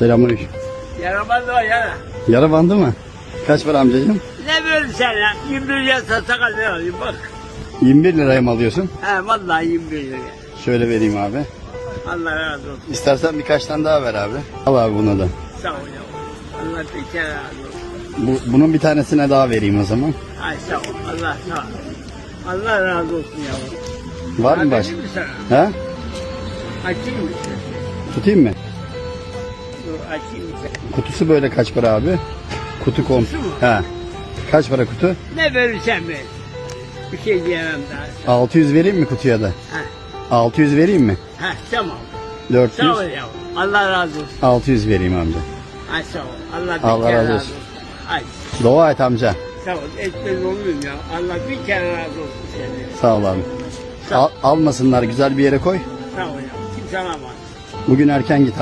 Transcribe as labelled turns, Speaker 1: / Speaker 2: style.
Speaker 1: Selamünaleyküm.
Speaker 2: Yaramaz o yara.
Speaker 1: Yara bandı mı? Kaç para amcacığım?
Speaker 2: Ne veriyorsun sen ya? 21 lira satsak alayım bak.
Speaker 1: 21 liraya mı alıyorsun?
Speaker 2: He vallahi 21 lira.
Speaker 1: Şöyle vereyim abi.
Speaker 2: Allah razı olsun.
Speaker 1: İstersen birkaç tane daha ver abi. Al abi bunu da.
Speaker 2: Sağ ol ya. Allah bir kere razı olsun.
Speaker 1: Bu, bunun bir tanesine daha vereyim o zaman.
Speaker 2: Ay sağ ol. Allah sağ ol. Allah razı olsun ya.
Speaker 1: Var mı başka? Ha?
Speaker 2: Açayım mı?
Speaker 1: Tutayım mı?
Speaker 2: Açayım?
Speaker 1: Kutusu böyle kaç para abi? Kutu kom.
Speaker 2: Kutusu mu?
Speaker 1: Ha. Kaç para kutu?
Speaker 2: Ne verirsen ver. Bir şey diyemem daha.
Speaker 1: 600 vereyim mi kutuya da?
Speaker 2: Ha,
Speaker 1: 600 vereyim mi?
Speaker 2: ha tamam.
Speaker 1: 400.
Speaker 2: Sağ ol ya. Allah razı olsun.
Speaker 1: 600 vereyim amca.
Speaker 2: Ay sağ ol. Allah
Speaker 1: Allah razı
Speaker 2: olsun. Ay
Speaker 1: Dua et amca.
Speaker 2: sağ ol. Etmez olur muyum ya? Allah bir kere razı olsun seni.
Speaker 1: Sağ ol abi.
Speaker 2: Sağ ol.
Speaker 1: Al- almasınlar güzel bir yere koy.
Speaker 2: Sağ ol ya. Kimse alamaz.
Speaker 1: Bugün erken git.